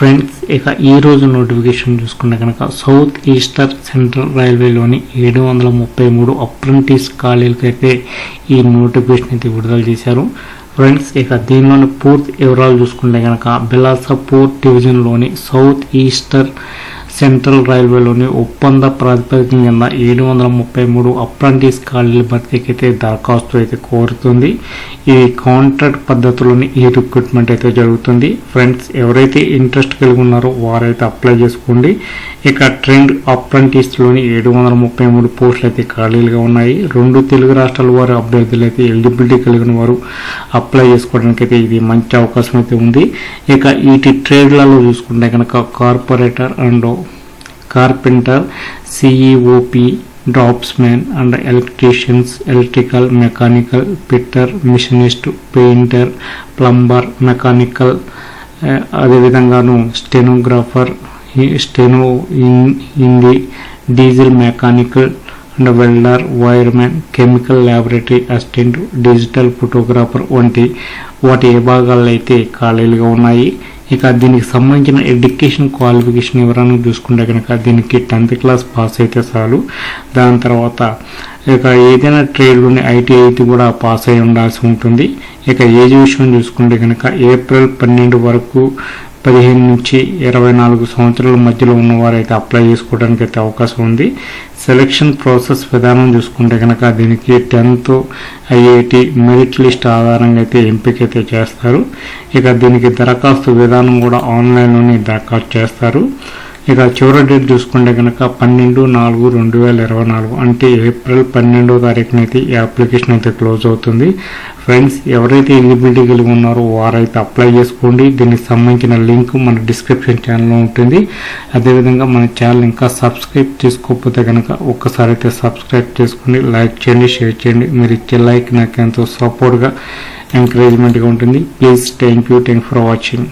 Friends ఇక ఈ రోజు నోటిఫికేషన్ చూసుకుంటే కనుక సౌత్ ఈస్టర్ సెంట్రల్ రైల్వేలోని ఏడు వందల ముప్పై మూడు అప్రెంటిస్ ఖాళీలకు అయితే ఈ నోటిఫికేషన్ అయితే విడుదల చేశారు. ఫ్రెండ్స్ ఇక దీనిలోని పూర్తి వివరాలు చూసుకుంటే కనుక బిలాసపూర్ డివిజన్లోని సౌత్ ఈస్టర్ సెంట్రల్ రైల్వేలోని ఒప్పంద ప్రాతిపదికన కింద ఏడు వందల ముప్పై మూడు అప్రెంటిస్ ఖాళీల భర్తీకి అయితే దరఖాస్తు అయితే కోరుతుంది. ఈ కాంట్రాక్ట్ పద్ధతిలోని ఈ రిక్రూట్మెంట్ అయితే జరుగుతుంది. ఫ్రెండ్స్ ఎవరైతే ఇంట్రెస్ట్ కలిగి ఉన్నారో వారైతే అప్లై చేసుకోండి. ఇక ట్రెండ్ అప్రెంటిస్లోని ఏడు వందల ముప్పై మూడు పోస్టులు అయితే ఖాళీలుగా ఉన్నాయి. రెండు తెలుగు రాష్ట్రాల వారి అభ్యర్థులు అయితే ఎలిజిబిలిటీ కలిగిన వారు అప్లై చేసుకోవడానికి అయితే ఇది మంచి అవకాశం అయితే ఉంది. ఇక వీటి ట్రేడ్లలో చూసుకుంటే కనుక corporator and carpenter CEOP draughtsmen and electricians electrical mechanical fitter machinist painter plumber mechanical అదేవిధంగాను stenographer steno in Hindi diesel mechanical and welder wiremen chemical laboratory assistant digital photographer వంటి వాటి విభాగాల్లో అయితే ఖాళీలుగా ఉన్నాయి. ఇక దీనికి సంబంధించిన ఎడ్యుకేషన్ క్వాలిఫికేషన్ వివరాలను చూసుకుంటే కనుక దీనికి టెన్త్ క్లాస్ పాస్ అయితే చాలు. దాని తర్వాత ఇక ఏదైనా ట్రేడ్లోని ఐటీఐ అయితే కూడా పాస్ అయి ఉండాల్సి ఉంటుంది. ఇక ఏజ్ విషయం చూసుకుంటే కనుక ఏప్రిల్ పన్నెండు వరకు పదిహేను నుంచి ఇరవై నాలుగు సంవత్సరాల మధ్యలో ఉన్నవారైతే అప్లై చేసుకోవడానికి అయితే అవకాశం ఉంది. సెలక్షన్ ప్రాసెస్ విధానం చూసుకుంటే కనుక దీనికి టెన్త్ ఐఐటి మెరిట్ లిస్ట్ ఆధారంగా అయితే ఎంపిక అయితే చేస్తారు. ఇక దీనికి దరఖాస్తు విధానం కూడా ఆన్లైన్లోనే దరఖాస్తు చేస్తారు. ఇక చివరి డేట్ చూసుకుంటే కనుక పన్నెండు నాలుగు రెండు వేల ఇరవై నాలుగు అంటే ఏప్రిల్ పన్నెండో తారీఖున అయితే ఈ అప్లికేషన్ అయితే క్లోజ్ అవుతుంది. ఫ్రెండ్స్ ఎవరైతే ఎలిజిబిలిటీ కలిగి ఉన్నారో వారైతే అప్లై చేసుకోండి. దీనికి సంబంధించిన లింక్ మన డిస్క్రిప్షన్ ఛానల్లో ఉంటుంది. అదేవిధంగా మన ఛానల్ ఇంకా సబ్స్క్రైబ్ చేసుకోకపోతే కనుక ఒక్కసారి అయితే సబ్స్క్రైబ్ చేసుకోండి లైక్ చేయండి షేర్ చేయండి. మీరు ఇచ్చే లైక్ నాకు ఎంతో సపోర్ట్గా ఎంకరేజ్మెంట్గా ఉంటుంది. Please thank you thank for watching.